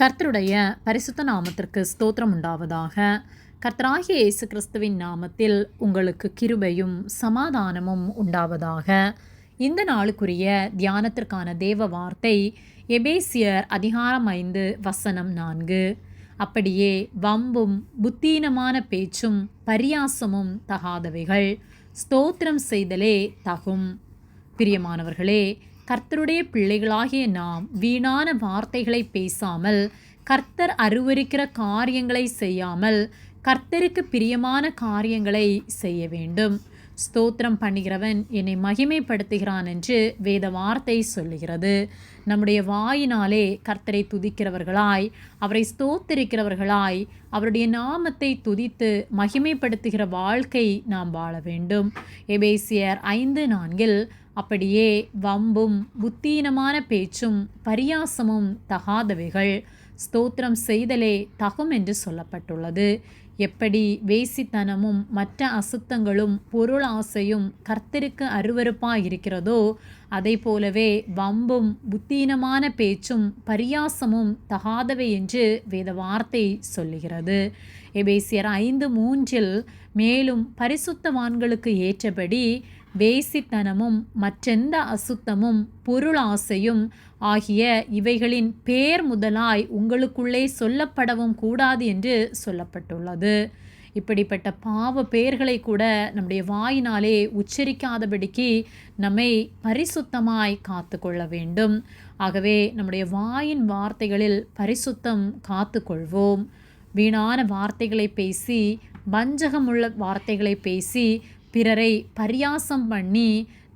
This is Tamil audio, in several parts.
கர்த்தருடைய பரிசுத்த நாமத்திற்கு ஸ்தோத்திரம் உண்டாவதாக. கர்த்தராகிய இயேசு கிறிஸ்துவின் நாமத்தில் உங்களுக்கு கிருபையும் சமாதானமும் உண்டாவதாக. இந்த நாளுக்குரிய தியானத்திற்கான தேவ வார்த்தை எபேசியர் அதிகாரம் ஐந்து வசனம் நான்கு. அப்படியே வம்பும் புத்தீனமான பேச்சும் பரியாசமும் தகாதவைகள் ஸ்தோத்திரம் செய்தலே தகும். பிரியமானவர்களே கர்த்தருடைய பிள்ளைகளாகிய நாம் வீணான வார்த்தைகளை பேசாமல் கர்த்தர் அருவருக்கிற காரியங்களை செய்யாமல் கர்த்தருக்கு பிரியமான காரியங்களை செய்ய வேண்டும். ஸ்தோத்திரம் பண்ணுகிறவன் என்னை மகிமைப்படுத்துகிறான் என்று வேத வார்த்தை சொல்லுகிறது. நம்முடைய வாயினாலே கர்த்தரை துதிக்கிறவர்களாய் அவரை ஸ்தோத்திரிக்கிறவர்களாய் அவருடைய நாமத்தை துதித்து மகிமைப்படுத்துகிற வாழ்க்கை நாம் வாழ வேண்டும். எபேசியர் ஐந்து நான்கில் அப்படியே வம்பும் புத்தீனமான பேச்சும் பரியாசமும் தகாதவைகள். ஸ்தோத்திரம் செய்தலே தகும் என்று சொல்லப்பட்டுள்ளது. எப்படி வேசித்தனமும் மற்ற அசுத்தங்களும் பொருள் ஆசையும் கர்த்தருக்கு அருவறுப்பாக இருக்கிறதோ அதை போலவே வம்பும் புத்தீனமான பேச்சும் பரியாசமும் தகாதவை என்று வேத வார்த்தை சொல்லுகிறது. எபேசியர் ஐந்து மூன்றில் மேலும் பரிசுத்தவான்களுக்கு ஏற்றபடி வேசித்தனமும் மற்றெந்த அசுத்தமும் பொருளாசையும் ஆகிய இவைகளின் பேர் முதலாய் உங்களுக்குள்ளே சொல்லப்படவும் கூடாது என்று சொல்லப்பட்டுள்ளது. இப்படிப்பட்ட பாவ பெயர்களை கூட நம்முடைய வாயினாலே உச்சரிக்காதபடிக்கு நம்மை பரிசுத்தமாய் காத்து கொள்ள வேண்டும். ஆகவே நம்முடைய வாயின் வார்த்தைகளில் பரிசுத்தம் காத்து கொள்வோம். வீணான வார்த்தைகளை பேசி வஞ்சகமுள்ள வார்த்தைகளை பேசி பிறரை பரியாசம் பண்ணி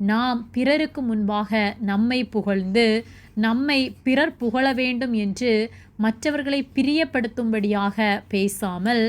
நாம் பிறருக்கு முன்பாக நம்மை புகழ்ந்து நம்மை பிறர் புகழ வேண்டும் என்று மற்றவர்களை பிரியப்படுத்தும்படியாக பேசாமல்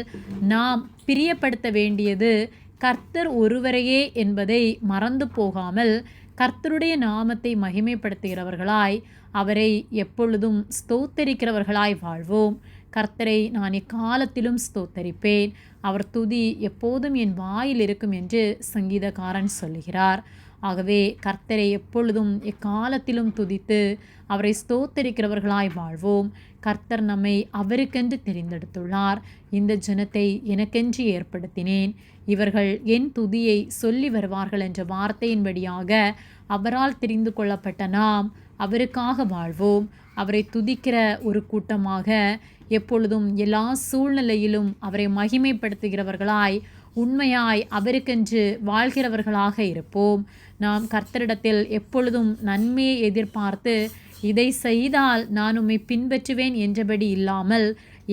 நாம் பிரியப்படுத்த வேண்டியது கர்த்தர் ஒருவரையே என்பதை மறந்து போகாமல் கர்த்தருடைய நாமத்தை மகிமைப்படுத்துகிறவர்களாய் அவரை எப்பொழுதும் ஸ்தோத்தரிக்கிறவர்களாய் வாழ்வோம். கர்த்தரை நான் எக்காலத்திலும் ஸ்தோத்தரிப்பேன். அவர் துதி எப்போதும் என் வாயில் இருக்கும் என்று சங்கீதக்காரன் சொல்லுகிறார். ஆகவே கர்த்தரை எப்பொழுதும் எக்காலத்திலும் துதித்து அவரை ஸ்தோத்தரிக்கிறவர்களாய் வாழ்வோம். கர்த்தர் நம்மை அவருக்கென்று தெரிந்தெடுத்துள்ளார். இந்த ஜனத்தை எனக்கென்று ஏற்படுத்தினேன். இவர்கள் என் துதியை சொல்லி வருவார்கள் என்ற வார்த்தையின்படியாக அவரால் தெரிந்து கொள்ளப்பட்ட நாம் அவருக்காக வாழ்வோம். அவரை துதிக்கிற ஒரு கூட்டமாக எப்பொழுதும் எல்லா சூழ்நிலையிலும் அவரை மகிமைப்படுத்துகிறவர்களாய் உண்மையாய் அவருக்கென்று வாழ்கிறவர்களாக இருப்போம். நாம் கர்த்தரிடத்தில் எப்பொழுதும் நன்மையை எதிர்பார்த்து இதை செய்தால் நான் உம்மை பின்பற்றுவேன் என்றபடி இல்லாமல்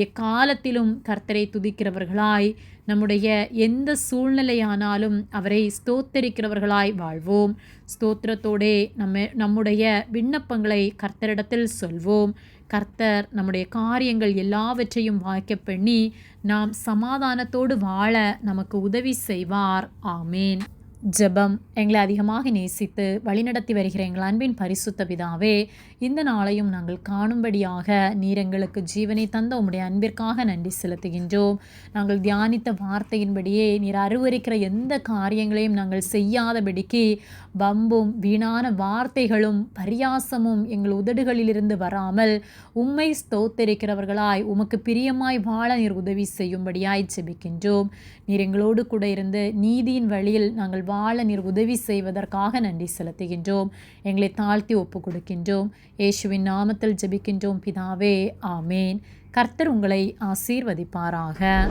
எக்காலத்திலும் கர்த்தரை துதிக்கிறவர்களாய் நம்முடைய எந்த சூழ்நிலையானாலும் அவரை ஸ்தோத்தரிக்கிறவர்களாய் வாழ்வோம். ஸ்தோத்திரத்தோடே நம்ம நம்முடைய விண்ணப்பங்களை கர்த்தரிடத்தில் சொல்வோம். கர்த்தர் நம்முடைய காரியங்கள் எல்லாவற்றையும் வாய்க்க பண்ணி நாம் சமாதானத்தோடு வாழ நமக்கு உதவி செய்வார். ஆமேன். ஜெபம் எங்களை அதிகமாக நேசித்து வழிநடத்தி வருகிற எங்கள் அன்பின் பரிசுத்த பிதாவே இந்த நாளையும் நாங்கள் காணும்படியாக நீர் எங்களுக்கு ஜீவனை தந்த உம்முடைய அன்பிற்காக நன்றி செலுத்துகின்றோம். நாங்கள் தியானித்த வார்த்தையின்படியே நீர் அருவருக்கிற எந்த காரியங்களையும் நாங்கள் செய்யாதபடிக்கு வம்பும் வீணான வார்த்தைகளும் பரியாசமும் எங்கள் உதடுகளிலிருந்து வராமல் உம்மை ஸ்தோத்தரிக்கிறவர்களாய் உமக்கு பிரியமாய் வாழ நீர் உதவி செய்யும்படியாய் செபிக்கின்றோம் நீர் எங்களோடு கூட இருந்து நீதியின் வழியில் நாங்கள் வாழ நீர் உதவி செய்வதற்காக நன்றி செலுத்துகின்றோம். எங்களை தாழ்த்தி ஒப்பு கொடுக்கின்றோம். இயேசுவின் நாமத்தில் ஜெபிக்கின்றோம். பிதாவே ஆமேன். கர்த்தர் உங்களை ஆசீர்வதிப்பாராக.